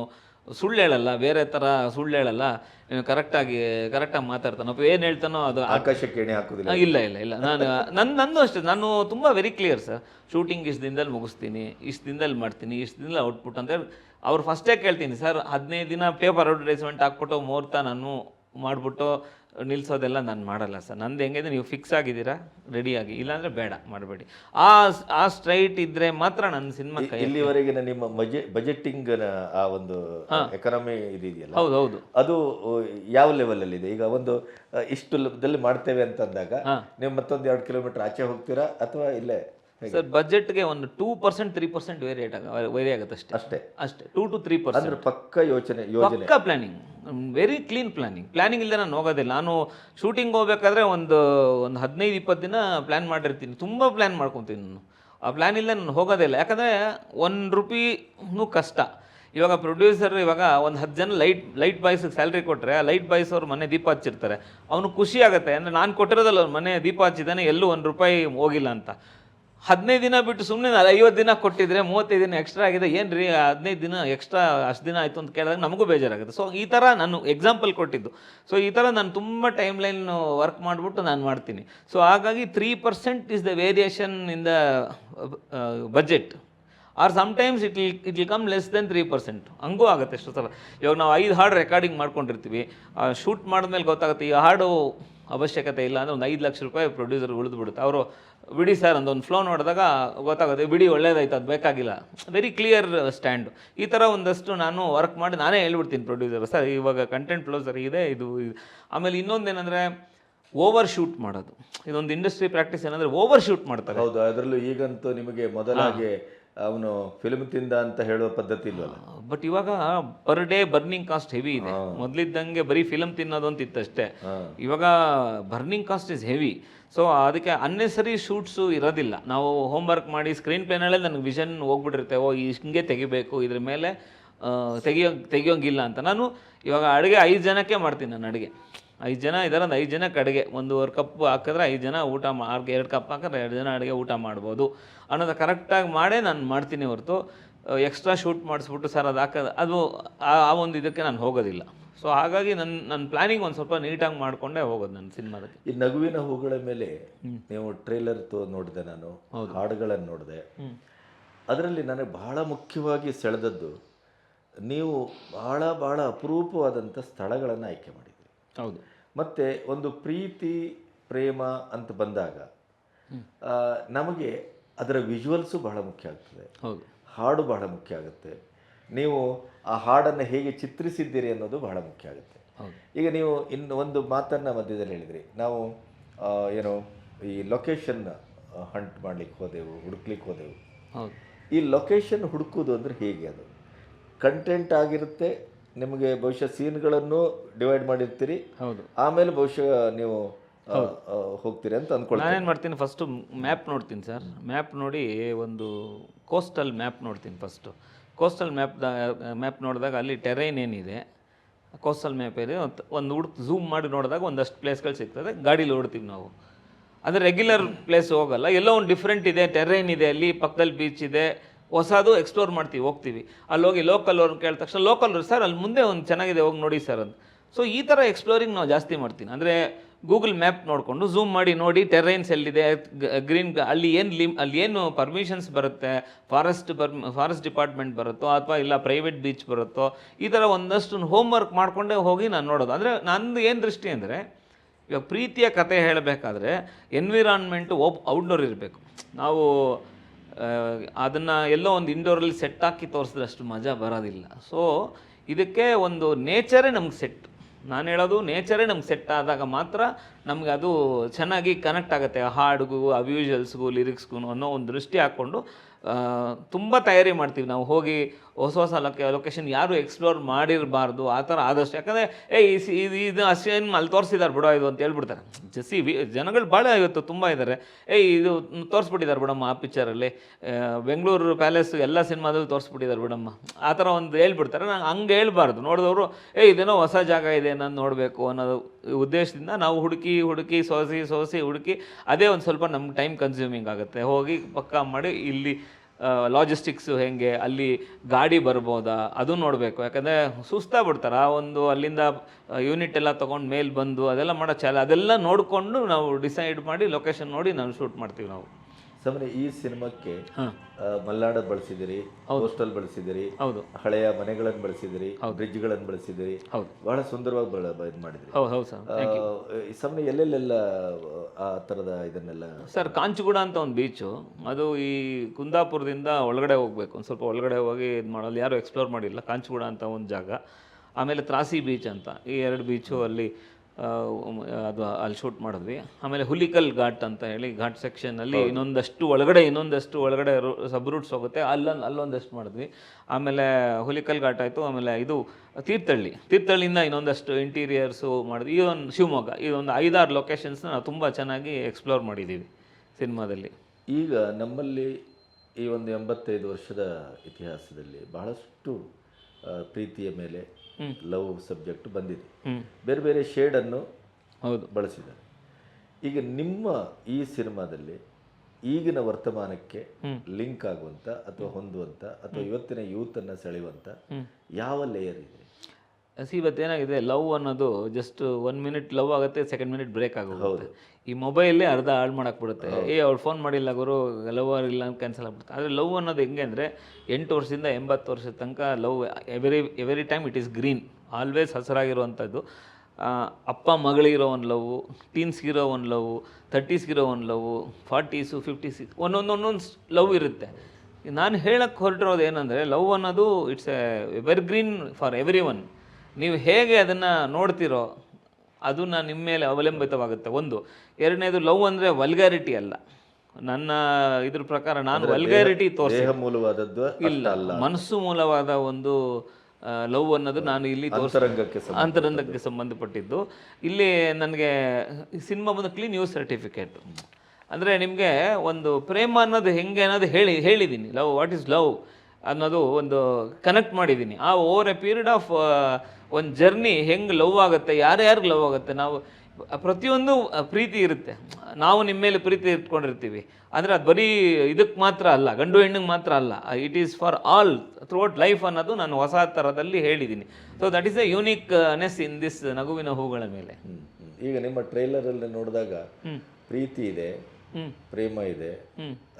ಸುಳ್ಳು ಹೇಳಲ್ಲ ಬೇರೆ ಥರ ಸುಳ್ಳು ಹೇಳಲ್ಲ ಇವನು ಕರೆಕ್ಟಾಗಿ ಕರೆಕ್ಟಾಗಿ ಮಾತಾಡ್ತಾನಪ್ಪ ಏನು ಹೇಳ್ತಾನೋ ಅದು ಆಕಾಶಕ್ಕೆ ಎಣೆ ಹಾಕೋದಿಲ್ಲ ಇಲ್ಲ ಇಲ್ಲ ಇಲ್ಲ. ನಾನು ನನ್ನ ನಂದು ಅಷ್ಟೇ ನಾನು ತುಂಬ ವೆರಿ ಕ್ಲಿಯರ್ ಸರ್ ಶೂಟಿಂಗ್ ಇಷ್ಟು ದಿನದಲ್ಲಿ ಮುಗಿಸ್ತೀನಿ ಇಷ್ಟು ದಿನದಲ್ಲಿ ಮಾಡ್ತೀನಿ ಇಷ್ಟು ದಿನದಲ್ಲಿ ಔಟ್ಪುಟ್ ಅಂತ ಹೇಳಿ ಅವ್ರು ಫಸ್ಟೇ ಕೇಳ್ತೀನಿ ಸರ್ ಹದಿನೈದು ದಿನ ಪೇಪರ್ ಅಡ್ವರ್ಟೈಸ್ಮೆಂಟ್ ಹಾಕ್ಬಿಟ್ಟು ಮುಹೂರ್ತ ನಾನು ಮಾಡಿಬಿಟ್ಟು ನಿಲ್ಲಿಸೋದೆಲ್ಲ ನಾನು ಮಾಡಲ್ಲ ಸರ್. ನಂದು ಹೆಂಗಿದೆ ನೀವು ಫಿಕ್ಸ್ ಆಗಿದ್ದೀರಾ? ರೆಡಿಯಾಗಿ ಇಲ್ಲಾಂದರೆ ಬೇಡ ಮಾಡಬೇಡಿ. ಆ ಆ ಸ್ಟ್ರೈಟ್ ಇದ್ದರೆ ಮಾತ್ರ ನನ್ನ ಸಿನಿಮಾ ಇಲ್ಲಿವರೆಗಿನ ನಿಮ್ಮ ಬಜೆ ಬಜೆಟಿಂಗ್ ಆ ಒಂದು ಎಕನಾಮಿ ಇದೆಯಲ್ಲ? ಹೌದು ಹೌದು. ಅದು ಯಾವ ಲೆವೆಲಲ್ಲಿ ಇದೆ? ಈಗ ಒಂದು ಇಷ್ಟು ಮಾಡ್ತೇವೆ ಅಂತಂದಾಗ ನೀವು ಮತ್ತೊಂದು ಎರಡು ಕಿಲೋಮೀಟರ್ ಆಚೆ ಹೋಗ್ತೀರಾ ಅಥವಾ ಇಲ್ಲೇ? ಸರ್ ಬಜೆಟ್ಗೆ ಒಂದು two percent three percent variate ಆಗ ವೇರಿ ಆಗುತ್ತೆ ಅಷ್ಟೇ. ಅಷ್ಟೇ. ಅಷ್ಟೇ ಟೂ ಟು ತ್ರೀ ಪರ್ಸೆಂಟ್ ಪಕ್ಕ ಯೋಚನೆ ಯೋಜನೆ. ಪಕ್ಕ planning very clean planning planning ಇಲ್ಲದೆ ನಾನು ಹೋಗೋದಿಲ್ಲ. ನಾನು ಶೂಟಿಂಗ್ ಹೋಗ್ಬೇಕಾದ್ರೆ ಒಂದು ಒಂದು ಹದಿನೈದು ಇಪ್ಪತ್ತು ದಿನ ಪ್ಲ್ಯಾನ್ ಮಾಡಿರ್ತೀನಿ. ತುಂಬ ಪ್ಲ್ಯಾನ್ ಮಾಡ್ಕೊತೀನಿ ನಾನು. ಆ ಪ್ಲ್ಯಾನ್ ಇಲ್ಲದೆ ನಾನು ಹೋಗೋದಿಲ್ಲ. ಯಾಕಂದರೆ ಒಂದು ರುಪಿನೂ ಕಷ್ಟ. ಇವಾಗ ಪ್ರೊಡ್ಯೂಸರ್ ಇವಾಗ ಒಂದು ಹತ್ತು ಜನ ಲೈಟ್ ಲೈಟ್ ಬಾಯ್ಸಿಗೆ ಸ್ಯಾಲ್ರಿ ಕೊಟ್ಟರೆ ಆ ಲೈಟ್ ಬಾಯ್ಸ್ ಅವ್ರ ಮನೆ ದೀಪ ಹಚ್ಚಿರ್ತಾರೆ. ಅವನು ಖುಷಿ ಆಗುತ್ತೆ. ಅಂದರೆ ನಾನು ಕೊಟ್ಟಿರೋದಲ್ಲ ಅವ್ರ ಮನೆ ದೀಪ ಹಚ್ಚಿದ್ದಾನೆ ಎಲ್ಲೂ ಒಂದು ರೂಪಾಯಿ ಹೋಗಿಲ್ಲ ಅಂತ. ಹದಿನೈದು ದಿನ ಬಿಟ್ಟು ಸುಮ್ಮನೆ ಐವತ್ತು ದಿನ ಕೊಟ್ಟಿದ್ರೆ ಮೂವತ್ತೈದು ದಿನ ಎಕ್ಸ್ಟ್ರಾ ಆಗಿದೆ. ಏನು ರೀ ಹದಿನೈದು ದಿನ ಎಕ್ಸ್ಟ್ರಾ ಅಷ್ಟು ದಿನ ಆಯಿತು ಅಂತ ಕೇಳಿದಾಗ ನಮಗೂ ಬೇಜಾರಾಗುತ್ತೆ. ಸೊ ಈ ಥರ ನಾನು ಎಕ್ಸಾಂಪಲ್ ಕೊಟ್ಟಿದ್ದು. ಸೊ ಈ ಥರ ನಾನು ತುಂಬ ಟೈಮ್ ಲೈನ್ ವರ್ಕ್ ಮಾಡಿಬಿಟ್ಟು ನಾನು ಮಾಡ್ತೀನಿ. ಸೊ ಹಾಗಾಗಿ three percent is the variation in the budget are sometimes it will it will come less than three percent ಹಂಗೂ ಆಗುತ್ತೆ ಎಷ್ಟೋ ಸಲ. ಇವಾಗ ನಾವು ಐದು ಹಾಡು ರೆಕಾರ್ಡಿಂಗ್ ಮಾಡ್ಕೊಂಡಿರ್ತೀವಿ. ಶೂಟ್ ಮಾಡಿದ್ಮೇಲೆ ಗೊತ್ತಾಗುತ್ತೆ, ಈ ಹಾಡು ಅವಶ್ಯಕತೆ ಇಲ್ಲ ಅಂದರೆ ಒಂದು ಐದು ಲಕ್ಷ ರೂಪಾಯಿ ಪ್ರೊಡ್ಯೂಸರ್ ಉಳಿದ್ಬಿಡುತ್ತೆ. ಅವರು ಬಿಡಿ ಸರ್ ಒಂದು ಫ್ಲೋ ನೋಡಿದಾಗ ಗೊತ್ತಾಗುತ್ತೆ ಬಿಡಿ ಒಳ್ಳೇದಾಯ್ತು ಅದು ಬೇಕಾಗಿಲ್ಲ. ವೆರಿ ಕ್ಲಿಯರ್ ಸ್ಟ್ಯಾಂಡು ಈ ಥರ ಒಂದಷ್ಟು ನಾನು ವರ್ಕ್ ಮಾಡಿ ನಾನೇ ಹೇಳ್ಬಿಡ್ತೀನಿ ಪ್ರೊಡ್ಯೂಸರ್ ಸರ್ ಇವಾಗ ಕಂಟೆಂಟ್ ಫ್ಲೋ ಸರ್ ಇದೆ ಇದು ಇದು. ಆಮೇಲೆ ಇನ್ನೊಂದೇನೆಂದರೆ ಓವರ್ ಶೂಟ್ ಮಾಡೋದು. ಇದೊಂದು ಇಂಡಸ್ಟ್ರಿ ಪ್ರಾಕ್ಟೀಸ್ ಏನಂದರೆ ಓವರ್ ಶೂಟ್ ಮಾಡ್ತಾರೆ. ಹೌದು ಅದರಲ್ಲೂ ಈಗಂತೂ ನಿಮಗೆ ಮೊದಲಾಗೆ ಅವನು ಫಿಲ್ಮ್ ತಿಂದ ಅಂತ ಹೇಳುವ ಪದ್ಧತಿ ಇಲ್ವಲ್ಲ? ಬಟ್ ಇವಾಗ per day burning cost heavy ಇದೆ. ಮೊದಲಿದ್ದಂಗೆ ಬರೀ ಫಿಲಮ್ ತಿನ್ನೋದು ಅಂತ ಇತ್ತಷ್ಟೇ ಇವಾಗ burning cost is heavy so ಅದಕ್ಕೆ ಅನ್ನೆಸರಿ ಶೂಟ್ಸು ಇರೋದಿಲ್ಲ. ನಾವು ಹೋಮ್ ವರ್ಕ್ ಮಾಡಿ ಸ್ಕ್ರೀನ್ ಪ್ಲೇನಲ್ಲೇ ನನಗೆ ವಿಷನ್ ಹೋಗ್ಬಿಟ್ಟಿರ್ತೇವೆ ಓ ಹಿಂಗೆ ತೆಗಿಬೇಕು. ಇದ್ರ ಮೇಲೆ ತೆಗಿಯೋ ತೆಗಿಯೋಂಗಿಲ್ಲ ಅಂತ. ನಾನು ಇವಾಗ ಅಡುಗೆ ಐದು ಜನಕ್ಕೆ ಮಾಡ್ತೀನಿ ನಾನು ಅಡುಗೆ. ಐದು ಜನ ಇದ್ದಾರೆ ಒಂದು ಐದು ಜನಕ್ಕೆ ಅಡುಗೆ ಒಂದೂವರೆ ಕಪ್ ಹಾಕಿದ್ರೆ ಐದು ಜನ ಊಟ ಮಾಡಿ ಎರಡು ಕಪ್ ಹಾಕಿದ್ರೆ ಎರಡು ಜನ ಅಡುಗೆ ಊಟ ಮಾಡ್ಬೋದು. ಅನ್ನೋದು ಕರೆಕ್ಟಾಗಿ ಮಾಡೇ ನಾನು ಮಾಡ್ತೀನಿ ಹೊರತು ಎಕ್ಸ್ಟ್ರಾ ಶೂಟ್ ಮಾಡಿಸ್ಬಿಟ್ಟು ಸರ್ ಅದು ಹಾಕೋದು ಅದು ಆ ಒಂದು ಇದಕ್ಕೆ ನಾನು ಹೋಗೋದಿಲ್ಲ. ಸೊ ಹಾಗಾಗಿ ನನ್ನ ನನ್ನ ಪ್ಲ್ಯಾನಿಂಗ್ ಒಂದು ಸ್ವಲ್ಪ ನೀಟಾಗಿ ಮಾಡಿಕೊಂಡೇ ಹೋಗೋದು ನನ್ನ ಸಿನಿಮಾದಕ್ಕೆ. ಈ ನಗುವಿನ ಹೂಗಳ ಮೇಲೆ ನೀವು ಟ್ರೇಲರ್ ತೋ ನೋಡಿದೆ ನಾನು ಹಾಡುಗಳನ್ನು ನೋಡಿದೆ. ಅದರಲ್ಲಿ ನನಗೆ ಬಹಳ ಮುಖ್ಯವಾಗಿ ಸೆಳೆದದ್ದು ನೀವು ಬಹಳ ಬಹಳ ಅಪರೂಪವಾದಂಥ ಸ್ಥಳಗಳನ್ನು ಆಯ್ಕೆ ಮಾಡಿದ್ರಿ. ಹೌದು. ಮತ್ತು ಒಂದು ಪ್ರೀತಿ ಪ್ರೇಮ ಅಂತ ಬಂದಾಗ ನಮಗೆ ಅದರ ವಿಜುವಲ್ಸು ಬಹಳ ಮುಖ್ಯ ಆಗ್ತದೆ. ಹಾಡು ಬಹಳ ಮುಖ್ಯ ಆಗುತ್ತೆ. ನೀವು ಆ ಹಾಡನ್ನು ಹೇಗೆ ಚಿತ್ರಿಸಿದ್ದೀರಿ ಅನ್ನೋದು ಬಹಳ ಮುಖ್ಯ ಆಗುತ್ತೆ. ಈಗ ನೀವು ಇನ್ನು ಒಂದು ಮಾತನ್ನು ಮಧ್ಯದಲ್ಲಿ ಹೇಳಿದ್ರಿ. ನಾವು ಏನು ಈ ಲೊಕೇಶನ್ ಹಂಟ್ ಮಾಡ್ಲಿಕ್ಕೆ ಹೋದೆವು ಹುಡುಕ್ಲಿಕ್ಕೆ ಹೋದೆವು. ಹೌದು. ಈ ಲೊಕೇಶನ್ ಹುಡುಕೋದು ಅಂದರೆ ಹೇಗೆ ಅದು? ಕಂಟೆಂಟ್ ಆಗಿರುತ್ತೆ ನಿಮಗೆ ಬಹುಶಃ ಸೀನ್ಗಳನ್ನು ಡಿವೈಡ್ ಮಾಡಿರ್ತೀರಿ. ಹೌದು. ಆಮೇಲೆ ಬಹುಶಃ ನೀವು ಹೋಗ್ತೀರಿ ಅಂತ ಅಂದ್ಕೊಳ್ತೀನಿ ನಾನೇನು ಮಾಡ್ತೀನಿ ಫಸ್ಟು ಮ್ಯಾಪ್ ನೋಡ್ತೀನಿ ಸರ್ ಮ್ಯಾಪ್ ನೋಡಿ ಒಂದು ಕೋಸ್ಟಲ್ ಮ್ಯಾಪ್ ನೋಡ್ತೀನಿ ಫಸ್ಟು ಕೋಸ್ಟಲ್ ಮ್ಯಾಪ್ ಮ್ಯಾಪ್ ನೋಡಿದಾಗ ಅಲ್ಲಿ ಟೆರೈನ್ ಏನಿದೆ ಕೋಸ್ಟಲ್ ಮ್ಯಾಪ್ ಇದೆ. ಒಂದು ಹುಡುಕ್ ಝೂಮ್ ಮಾಡಿ ನೋಡಿದಾಗ ಒಂದಷ್ಟು ಪ್ಲೇಸ್ಗಳು ಸಿಗ್ತದೆ ಗಾಡೀಲಿ ಓಡ್ತೀವಿ ನಾವು. ಅಂದರೆ ರೆಗ್ಯುಲರ್ ಪ್ಲೇಸ್ ಹೋಗಲ್ಲ ಎಲ್ಲೋ ಒಂದು ಡಿಫ್ರೆಂಟ್ ಇದೆ ಟೆರೈನ್ ಇದೆ ಅಲ್ಲಿ ಪಕ್ಕದಲ್ಲಿ ಬೀಚ್ ಇದೆ ಹೊಸದು ಎಕ್ಸ್ಪ್ಲೋರ್ ಮಾಡ್ತೀವಿ, ಹೋಗ್ತೀವಿ. ಅಲ್ಲಿ ಹೋಗಿ ಲೋಕಲ್ ಅವ್ರನ್ನ ಕೇಳಿದ ತಕ್ಷಣ ಲೋಕಲ್ ಸರ್ ಅಲ್ಲಿ ಮುಂದೆ ಒಂದು ಚೆನ್ನಾಗಿದೆ, ಹೋಗಿ ನೋಡಿ ಸರ್ ಅಂತ ಸೊ ಈ ಥರ ಎಕ್ಸ್ಪ್ಲೋರಿಂಗ್ ನಾವು ಜಾಸ್ತಿ ಮಾಡ್ತೀನಿ ಅಂದರೆ ಗೂಗಲ್ ಮ್ಯಾಪ್ ನೋಡಿಕೊಂಡು ಝೂಮ್ ಮಾಡಿ, ನೋಡಿ ಟೆರೈನ್ಸ್ ಎಲ್ಲಿದೆ ಗ್ರೀನ್ ಅಲ್ಲಿ ಏನು ಲಿಮ್ ಅಲ್ಲಿ ಏನು ಪರ್ಮಿಷನ್ಸ್ ಬರುತ್ತೆ ಫಾರೆಸ್ಟ್ ಪರ್ ಫಾರೆಸ್ಟ್ ಡಿಪಾರ್ಟ್ಮೆಂಟ್ ಬರುತ್ತೋ, ಅಥವಾ ಇಲ್ಲ ಪ್ರೈವೇಟ್ ಬೀಚ್ ಬರುತ್ತೋ, ಈ ಥರ ಒಂದಷ್ಟು ಹೋಮ್ ವರ್ಕ್ ಮಾಡಿಕೊಂಡೇ ಹೋಗಿ ನಾನು ನೋಡೋದು. ಅಂದರೆ ನಂದು ಏನು ದೃಷ್ಟಿ ಅಂದರೆ, ಇವಾಗ ಪ್ರೀತಿಯ ಕತೆ ಹೇಳಬೇಕಾದ್ರೆ ಎನ್ವಿರಾನ್ಮೆಂಟು ಓಪ್ ಔಟ್ಡೋರ್ ಇರಬೇಕು. ನಾವು ಅದನ್ನು ಎಲ್ಲೋ ಒಂದು ಇಂಡೋರಲ್ಲಿ ಸೆಟ್ ಹಾಕಿ ತೋರಿಸಿದಷ್ಟು ಮಜಾ ಬರೋದಿಲ್ಲ. ಸೊ ಇದಕ್ಕೆ ಒಂದು ನೇಚರೇ ನಮ್ಗೆ ಸೆಟ್ ನಾನು ಹೇಳೋದು ನೇಚರೇ ನಮ್ಗೆ ಸೆಟ್ ಆದಾಗ ಮಾತ್ರ ನಮ್ಗೆ ಅದು ಚೆನ್ನಾಗಿ ಕನೆಕ್ಟ್ ಆಗುತ್ತೆ ಅವ್ಯೂಜಲ್ಸ್ಗೂ ಆ ವ್ಯೂಜಲ್ಸ್ಗೂ ಲಿರಿಕ್ಸ್ಗೂ ಅನ್ನೋ ಒಂದು ದೃಷ್ಟಿ ಹಾಕ್ಕೊಂಡು ತುಂಬ ತಯಾರಿ ಮಾಡ್ತೀವಿ ನಾವು. ಹೋಗಿ ಹೊಸ ಹೊಸ ಲೊಕೆ ಲೊಕೇಶನ್ ಯಾರು ಎಕ್ಸ್ಪ್ಲೋರ್ ಮಾಡಿರಬಾರ್ದು, ಆ ಥರ ಆದಷ್ಟು. ಯಾಕಂದರೆ ಏ ಇದು ಇದು ಅಷ್ಟೇನು ಅಲ್ಲಿ ತೋರಿಸಿದ್ದಾರೆ ಬಿಡೋ ಇದು ಅಂತ ಹೇಳ್ಬಿಡ್ತಾರೆ. ಜಸಿ ವಿ, ಜನಗಳು ಭಾಳ ಇವತ್ತು ತುಂಬ ಇದ್ದಾರೆ ಏಯ್, ಇದು ತೋರಿಸ್ಬಿಟ್ಟಿದ್ದಾರೆ ಬಿಡಮ್ಮ ಆ ಪಿಕ್ಚರಲ್ಲಿ ಬೆಂಗಳೂರು ಪ್ಯಾಲೇಸ್ ಎಲ್ಲ ಸಿನಿಮಾದಲ್ಲಿ ತೋರಿಸ್ಬಿಟ್ಟಿದ್ದಾರೆ ಬಿಡಮ್ಮ. ಆ ಥರ ಒಂದು ಹೇಳ್ಬಿಡ್ತಾರೆ. ನಾನು ಹಂಗೆ ಹೇಳ್ಬಾರ್ದು. ನೋಡಿದವರು ಏ ಇದೇನೋ ಹೊಸ ಜಾಗ ಇದೆ ನಾನು ನೋಡಬೇಕು ಅನ್ನೋದು ಉದ್ದೇಶದಿಂದ ನಾವು ಹುಡುಕಿ ಹುಡುಕಿ, ಸೋಸಿ ಸೋಸಿ ಹುಡುಕಿ ಅದೇ ಒಂದು ಸ್ವಲ್ಪ ನಮ್ಗೆ ಟೈಮ್ ಕನ್ಸ್ಯೂಮಿಂಗ್ ಆಗುತ್ತೆ. ಹೋಗಿ ಪಕ್ಕ ಮಾಡಿ ಇಲ್ಲಿ ಲಾಜಿಸ್ಟಿಕ್ಸು ಹೆಂಗೆ, ಅಲ್ಲಿ ಗಾಡಿ ಬರ್ಬೋದಾ, ಅದು ನೋಡಬೇಕು. ಯಾಕಂದರೆ ಸುಸ್ತಾಗ್ಬಿಡ್ತಾರೆ ಆ ಒಂದು ಅಲ್ಲಿಂದ ಯೂನಿಟ್ ಎಲ್ಲ ತೊಗೊಂಡು ಮೇಲೆ ಬಂದು ಅದೆಲ್ಲ ಮಾಡೋ ಚಾಲ ಅದೆಲ್ಲ ನೋಡಿಕೊಂಡು ನಾವು ಡಿಸೈಡ್ ಮಾಡಿ ಲೊಕೇಶನ್ ನೋಡಿ ನಾವು ಶೂಟ್ ಮಾಡ್ತೀವಿ ನಾವು. ಸಾಮಾನ್ಯ ಈ ಸಿನಿಮಾಕ್ಕೆ ಮಲ್ನಾಡ ಬಳಸಿದಿರಿ ಹೋಸ್ಟಲ್ ಬಳಸಿದಿರಿ ಹೌದು. ಹಳೆಯ ಮನೆಗಳನ್ನು ಬಳಸಿದಿರಿ ಬ್ರಿಡ್ಜ್ಗಳನ್ನು ಬಳಸಿದಿರಿ. ಹೌದು. ಬಹಳ ಸುಂದರವಾಗಿ ಇದು ಮಾಡಿದ್ರಿ. ಹೌದು ಹೌದು ಸರ್. ಆ, ಈ ಸಾಮಾನ್ಯ ಎಲ್ಲೆಲ್ಲೆಲ್ಲ ಆ ಥರದ ಇದನ್ನೆಲ್ಲ ಸರ್ ಕಾಂಚುಗುಡ ಅಂತ ಒಂದು ಬೀಚು ಅದು ಈ ಕುಂದಾಪುರದಿಂದ ಒಳಗಡೆ ಹೋಗ್ಬೇಕು. ಒಂದು ಸ್ವಲ್ಪ ಒಳಗಡೆ ಹೋಗಿ ಇದು ಮಾಡೋದು. ಯಾರು ಎಕ್ಸ್ಪ್ಲೋರ್ ಮಾಡಿಲ್ಲ ಕಾಂಚುಗುಡ ಅಂತ ಒಂದು ಜಾಗ. ಆಮೇಲೆ ತ್ರಾಸಿ ಬೀಚ್ ಅಂತ. ಈ ಎರಡು ಬೀಚು ಅಲ್ಲಿ ಅದು ಅಲ್ಲಿ ಶೂಟ್ ಮಾಡಿದ್ವಿ. ಆಮೇಲೆ ಹುಲಿಕಲ್ ಘಾಟ್ ಅಂತ ಹೇಳಿ ಘಾಟ್ ಸೆಕ್ಷನಲ್ಲಿ ಇನ್ನೊಂದಷ್ಟು ಒಳಗಡೆ ಇನ್ನೊಂದಷ್ಟು ಒಳಗಡೆ ಸಬ್ ರೂಟ್ಸ್ ಹೋಗುತ್ತೆ. ಅಲ್ಲೊಂದು ಅಲ್ಲೊಂದಷ್ಟು ಮಾಡಿದ್ವಿ. ಆಮೇಲೆ ಹುಲಿಕಲ್ ಘಾಟ್ ಆಯಿತು. ಆಮೇಲೆ ಇದು ತೀರ್ಥಹಳ್ಳಿ. ತೀರ್ಥಳ್ಳಿಯಿಂದ ಇನ್ನೊಂದಷ್ಟು ಇಂಟೀರಿಯರ್ಸು ಮಾಡಿದ್ವಿ. ಒಂದು ಶಿವಮೊಗ್ಗ ಇದೊಂದು ಐದಾರು ಲೊಕೇಶನ್ಸ್ನ ನಾವು ತುಂಬ ಚೆನ್ನಾಗಿ ಎಕ್ಸ್ಪ್ಲೋರ್ ಮಾಡಿದ್ದೀವಿ ಸಿನಿಮಾದಲ್ಲಿ. ಈಗ ನಮ್ಮಲ್ಲಿ ಈ ಒಂದು ಎಂಬತ್ತೈದು ವರ್ಷದ ಇತಿಹಾಸದಲ್ಲಿ ಬಹಳಷ್ಟು ಪ್ರೀತಿಯ ಮೇಲೆ ಲವ್ ಸಬ್ಜೆಕ್ಟ್ ಬಂದಿದೆ. ಬೇರೆ ಬೇರೆ ಬೇರೆ ಶೇಡನ್ನು ಹೌದು. ಬಳಸಿದ್ದಾರೆ. ಈಗ ನಿಮ್ಮ ಈ ಸಿನಿಮಾದಲ್ಲಿ ಈಗಿನ ವರ್ತಮಾನಕ್ಕೆ ಲಿಂಕ್ ಆಗುವಂತ ಅಥವಾ ಹೊಂದುವಂತ ಅಥವಾ ಇವತ್ತಿನ ಯೂತ್ ಅನ್ನ ಸೆಳೆಯುವಂತ ಯಾವ ಲೇಯರ್ ಇದೆ? ಸಿ ಇವತ್ತೇನಾಗಿದೆ ಲವ್ ಅನ್ನೋದು ಜಸ್ಟ್ ಒನ್ ಮಿನಿಟ್ ಲವ್ ಆಗುತ್ತೆ ಸೆಕೆಂಡ್ ಮಿನಿಟ್ ಬ್ರೇಕ್ ಆಗೋಗುತ್ತೆ. ಈ ಮೊಬೈಲೇ ಅರ್ಧ ಹಾಳು ಮಾಡಕ್ಕೆ ಬಿಡುತ್ತೆ ಏ ಅವ್ರು ಫೋನ್ ಮಾಡಿಲ್ಲ ಗುರು ಲವ್ ಇಲ್ಲ ಅಂತ ಕ್ಯಾನ್ಸಲ್ ಆಗ್ಬಿಡುತ್ತೆ. ಆದರೆ ಲವ್ ಅನ್ನೋದು ಹೆಂಗೆ ಅಂದರೆ ಎಂಟು ವರ್ಷದಿಂದ ಎಂಬತ್ತು ವರ್ಷದ ತನಕ love every every time it is green always ಹಸಿರಾಗಿರುವಂಥದ್ದು. ಅಪ್ಪ ಮಗಳಿರೋ ಒಂದು ಲವ್ ಟೀನ್ಸ್ಗಿರೋ ಒಂದು ಲವ್ ತರ್ಟೀಸ್ಗಿರೋ ಒಂದು ಲವ್ ಫಾರ್ಟೀಸು ಫಿಫ್ಟೀಸ್ ಒಂದೊಂದು ಒಂದೊಂದು ಲವ್ ಇರುತ್ತೆ. ನಾನು ಹೇಳಕ್ಕೆ ಹೊರಟಿರೋದು ಏನಂದರೆ ಲವ್ ಅನ್ನೋದು it's a evergreen for everyone ನೀವು ಹೇಗೆ ಅದನ್ನು ನೋಡ್ತೀರೋ ನಾನು ನಿಮ್ಮ ಮೇಲೆ ಅವಲಂಬಿತವಾಗುತ್ತೆ. ಒಂದು ಎರಡನೇದು ಲವ್ ಅಂದರೆ ವಲ್ಗಾರಿಟಿ ಅಲ್ಲ. ನನ್ನ ಇದ್ರ ಪ್ರಕಾರ ನಾನು ವಲ್ಗಾರಿಟಿ ತೋರಿಸಿ ಮೂಲವಾದದ್ದು ಇಲ್ಲ ಮನಸ್ಸು ಮೂಲವಾದ ಒಂದು ಲವ್ ಅನ್ನೋದು ನಾನು ಇಲ್ಲಿ ಅಂತರಂಗಕ್ಕೆ ಅಂತರಂಗಕ್ಕೆ ಸಂಬಂಧಪಟ್ಟಿದ್ದು. ಇಲ್ಲಿ ನನಗೆ ಸಿನಿಮಾ ಬಂದು ಕ್ಲೀನ್ ಯೂಸ್ ಸರ್ಟಿಫಿಕೇಟ್ ಅಂದರೆ ನಿಮಗೆ ಒಂದು ಪ್ರೇಮ ಅನ್ನೋದು ಹೆಂಗೆ ಅನ್ನೋದು ಹೇಳಿ ಹೇಳಿದ್ದೀನಿ ಲವ್ ವಾಟ್ ಈಸ್ ಲವ್ ಅನ್ನೋದು ಒಂದು ಕನೆಕ್ಟ್ ಮಾಡಿದ್ದೀನಿ ಆ ಓವರ್ ಎ ಪೀರಿಯಡ್ ಆಫ್ ಒಂದು ಜರ್ನಿ ಹೆಂಗೆ ಲವ್ ಆಗುತ್ತೆ ಯಾರ್ಯಾರಿಗೆ ಲವ್ ಆಗುತ್ತೆ ನಾವು ಪ್ರತಿಯೊಂದು ಪ್ರೀತಿ ಇರುತ್ತೆ ನಾವು ನಿಮ್ಮ ಮೇಲೆ ಪ್ರೀತಿ ಇಟ್ಕೊಂಡಿರ್ತೀವಿ ಅಂದರೆ ಅದು ಬರೀ ಇದಕ್ಕೆ ಮಾತ್ರ ಅಲ್ಲ ಗಂಡು ಹೆಣ್ಣಿಗೆ ಮಾತ್ರ ಅಲ್ಲ it is for all throughout life ಅನ್ನೋದು ನಾನು ಹೊಸ ಥರದಲ್ಲಿ ಹೇಳಿದ್ದೀನಿ so that is a uniqueness in this ನಗುವಿನ ಹೂಗಳ ಮೇಲೆ. ಈಗ ನಿಮ್ಮ ಟ್ರೈಲರಲ್ಲಿ ನೋಡಿದಾಗ ಪ್ರೀತಿ ಇದೆ. ಪ್ರೇಮ ಇದೆ.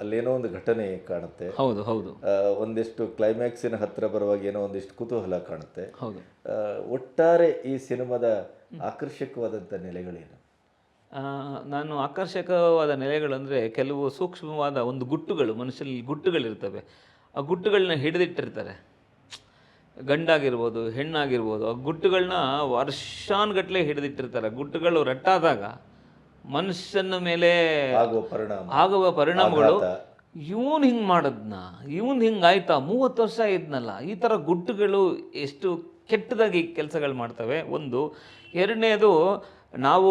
ಅಲ್ಲೇನೋ ಒಂದು ಘಟನೆ ಕಾಣುತ್ತೆ. ಹೌದು ಹೌದು. ಒಂದಿಷ್ಟು ಕ್ಲೈಮ್ಯಾಕ್ಸಿನ ಹತ್ರ ಬರುವಾಗ ಏನೋ ಒಂದಿಷ್ಟು ಕುತೂಹಲ ಕಾಣುತ್ತೆ. ಹೌದು. ಒಟ್ಟಾರೆ ಈ ಸಿನಿಮಾದ ಆಕರ್ಷಕವಾದಂಥ ನೆಲೆಗಳೇನು? ನಾನು ಆಕರ್ಷಕವಾದ ನೆಲೆಗಳಂದರೆ ಕೆಲವು ಸೂಕ್ಷ್ಮವಾದ ಒಂದು ಗುಟ್ಟುಗಳು ಮನುಷ್ಯರಲ್ಲಿ ಗುಟ್ಟುಗಳಿರ್ತವೆ. ಆ ಗುಟ್ಟುಗಳನ್ನ ಹಿಡಿದಿಟ್ಟಿರ್ತಾರೆ. ಗಂಡಾಗಿರ್ಬೋದು ಹೆಣ್ಣಾಗಿರ್ಬೋದು ಆ ಗುಟ್ಟುಗಳನ್ನ ವರ್ಷಾನ್ಗಟ್ಟಲೆ ಹಿಡಿದಿಟ್ಟಿರ್ತಾರೆ. ಗುಟ್ಟುಗಳು ರಟ್ಟಾದಾಗ ಮನುಷ್ಯನ ಮೇಲೆ ಆಗುವ ಪರಿಣಾಮ. ಆಗುವ ಪರಿಣಾಮಗಳು. ಇವನ್ ಹಿಂಗೆ ಮಾಡದ್ನ? ಇವನ್ ಹಿಂಗೆ ಆಯ್ತಾ? ಮೂವತ್ತು ವರ್ಷ ಇದ್ನಲ್ಲ ಈ ಥರ ಗುಟ್ಟುಗಳು ಎಷ್ಟು ಕೆಟ್ಟದಾಗಿ ಕೆಲಸಗಳು ಮಾಡ್ತವೆ. ಒಂದು ಎರಡನೇದು ನಾವು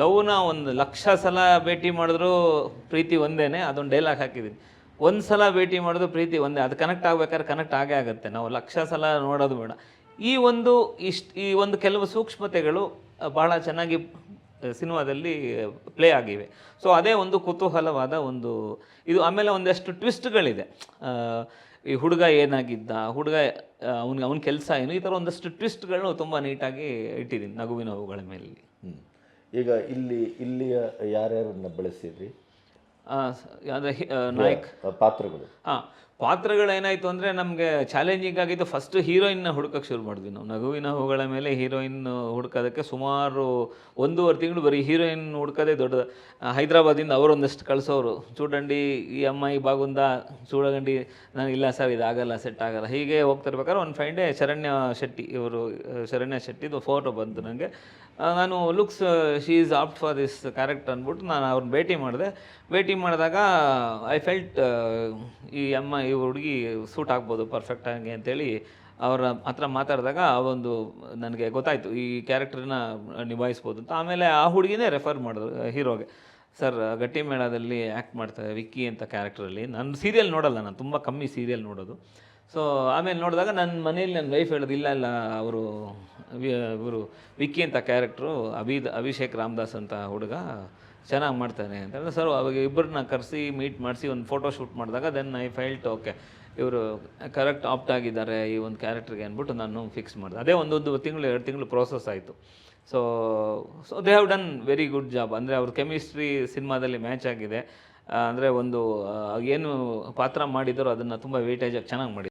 ಲವ್ನ ಒಂದು ಲಕ್ಷ ಸಲ ಭೇಟಿ ಮಾಡಿದ್ರು ಪ್ರೀತಿ ಒಂದೇನೆ ಅದೊಂದು ಡೈಲಾಗ್ ಹಾಕಿದ್ದೀನಿ ಒಂದು ಸಲ ಭೇಟಿ ಮಾಡಿದ್ರು ಪ್ರೀತಿ ಒಂದೇ. ಅದು ಕನೆಕ್ಟ್ ಆಗ್ಬೇಕಾದ್ರೆ ಕನೆಕ್ಟ್ ಆಗೇ ಆಗುತ್ತೆ. ನಾವು ಲಕ್ಷ ಸಲ ನೋಡೋದು ಬೇಡ. ಈ ಒಂದು ಇಷ್ಟು ಈ ಒಂದು ಕೆಲವು ಸೂಕ್ಷ್ಮತೆಗಳು ಭಾಳ ಬಹಳ ಚೆನ್ನಾಗಿ ಸಿನಿಮಾದಲ್ಲಿ ಪ್ಲೇ ಆಗಿವೆ. ಸೊ ಅದೇ ಒಂದು ಕುತೂಹಲವಾದ ಒಂದು ಇದು ಆಮೇಲೆ ಒಂದಷ್ಟು ಟ್ವಿಸ್ಟ್ಗಳಿದೆ. ಈ ಹುಡುಗ ಏನಾಗಿದ್ದ ಹುಡುಗ ಅವ್ನಿಗೆ ಅವನ ಕೆಲಸ ಏನು ಈ ಥರ ಒಂದಷ್ಟು ಟ್ವಿಸ್ಟ್ಗಳು ತುಂಬ ನೀಟಾಗಿ ಇಟ್ಟಿದ್ದೀನಿ ನಗುವಿನ ಹೂಗಳ ಮೇಲೆ ಈಗ ಇಲ್ಲಿ ಇಲ್ಲಿಯ ಯಾರ್ಯಾರನ್ನ ಬಳಸಿದ್ರಿ? ಅಂದರೆ ನಾಯಕ್. ಪಾತ್ರಗಳು. ಹಾಂ ಪಾತ್ರಗಳೇನಾಯಿತು ಅಂದರೆ ನಮಗೆ ಚಾಲೆಂಜಿಂಗ್ ಆಗಿದ್ದು ಫಸ್ಟ್ ಹೀರೋಯಿನ್ನ ಹುಡುಕಕ್ಕೆ ಶುರು ಮಾಡಿದ್ವಿ ನಾವು. ನಗುವಿನ ಹೂಗಳ ಮೇಲೆ ಹೀರೋಯಿನ್ ಹುಡುಕೋದಕ್ಕೆ ಸುಮಾರು ಒಂದೂವರೆ ತಿಂಗಳು ಬರೀ ಹೀರೋಯಿನ್ ಹುಡ್ಕೋದೇ ದೊಡ್ಡ ಹೈದರಾಬಾದಿಂದ ಅವರೊಂದಷ್ಟು ಕಳಿಸೋರು. ಚೂಡಂಡಿ, ಈ ಅಮ್ಮಾಯಿ ಬಾಗುಂದ ಚೂಡಗಂಡಿ ನಾನು ಇಲ್ಲ ಸರ್, ಇದಾಗಲ್ಲ ಸೆಟ್ ಆಗಲ್ಲ. ಹೀಗೆ ಹೋಗ್ತಿರ್ಬೇಕಾದ್ರೆ ಒಂದು ಫ್ರೈಂಡೇ ಶರಣ್ಯ ಶೆಟ್ಟಿ ಇವರು ಶರಣ್ಯ ಶೆಟ್ಟಿದು ಫೋಟೋ ಬಂತು ನನಗೆ ನಾನು looks she is apt for this character ಅಂದ್ಬಿಟ್ಟು ನಾನು ಅವ್ರನ್ನ ಭೇಟಿ ಮಾಡಿದೆ. ಭೇಟಿ ಮಾಡಿದಾಗ ಐ ಫೆಲ್ಟ್ ಈ ಅಮ್ಮ, ಈ ಹುಡುಗಿ ಸೂಟ್ ಆಗ್ಬೋದು ಪರ್ಫೆಕ್ಟಾಗಿ ಅಂತೇಳಿ ಅವರ ಹತ್ರ ಮಾತಾಡಿದಾಗ ಆ ಒಂದು ನನಗೆ ಗೊತ್ತಾಯಿತು. ಈ ಕ್ಯಾರೆಕ್ಟರ್ನ ನಿಭಾಯಿಸ್ಬೋದು ಅಂತ. ಆಮೇಲೆ ಆ ಹುಡುಗಿನೇ ರೆಫರ್ ಮಾಡಿದ್ರು ಹೀರೋಗೆ. ಸರ್ ಗಟ್ಟಿ ಮೇಳದಲ್ಲಿ ಆ್ಯಕ್ಟ್ ಮಾಡ್ತಾರೆ ವಿಕ್ಕಿ ಅಂತ ಕ್ಯಾರೆಕ್ಟ್ರಲ್ಲಿ ನಾನು ಸೀರಿಯಲ್ ನೋಡಲ್ಲ, ನಾನು ತುಂಬ ಕಮ್ಮಿ ಸೀರಿಯಲ್ ನೋಡೋದು. ಸೊ ಆಮೇಲೆ ನೋಡಿದಾಗ ನನ್ನ ಮನೇಲಿ ನನ್ನ ವೈಫ್ ಹೇಳೋದು, ಇಲ್ಲ ಇಲ್ಲ, ಅವರು ಇವರು ವಿಕ್ಕಿ ಅಂತ ಕ್ಯಾರೆಕ್ಟ್ರು ಅಭಿದ್, ಅಭಿಷೇಕ್ ರಾಮದಾಸ್ ಅಂತ ಹುಡುಗ ಚೆನ್ನಾಗಿ ಮಾಡ್ತಾನೆ ಅಂತಂದರೆ ಸರ್ ಅವಾಗ ಇಬ್ಬರನ್ನ ಕರೆಸಿ ಮೀಟ್ ಮಾಡಿಸಿ, ಒಂದು ಫೋಟೋ ಶೂಟ್ ಮಾಡಿದಾಗ ದೆನ್ ಐ ಫೈಲ್ಟ್ ಓಕೆ ಇವರು ಕರೆಕ್ಟ್ ಆಪ್ಟ್ ಆಗಿದ್ದಾರೆ ಈ ಒಂದು ಕ್ಯಾರೆಕ್ಟ್ರಿಗೆ ಅಂದ್ಬಿಟ್ಟು ನಾನು ಫಿಕ್ಸ್ ಮಾಡಿದೆ. ಅದೇ ಒಂದೊಂದು ತಿಂಗಳು, ಎರಡು ತಿಂಗಳು ಪ್ರೋಸೆಸ್ ಆಯಿತು. So so they have done very good job ಅಂದರೆ ಅವ್ರ ಕೆಮಿಸ್ಟ್ರಿ ಸಿನಿಮಾದಲ್ಲಿ ಮ್ಯಾಚ್ ಆಗಿದೆ. ಅಂದರೆ ಒಂದು ಏನು ಪಾತ್ರ ಮಾಡಿದರೂ ಅದನ್ನು ತುಂಬ ವೇಟೇಜಾಗಿ ಚೆನ್ನಾಗಿ ಮಾಡಿದ್ದಾರೆ.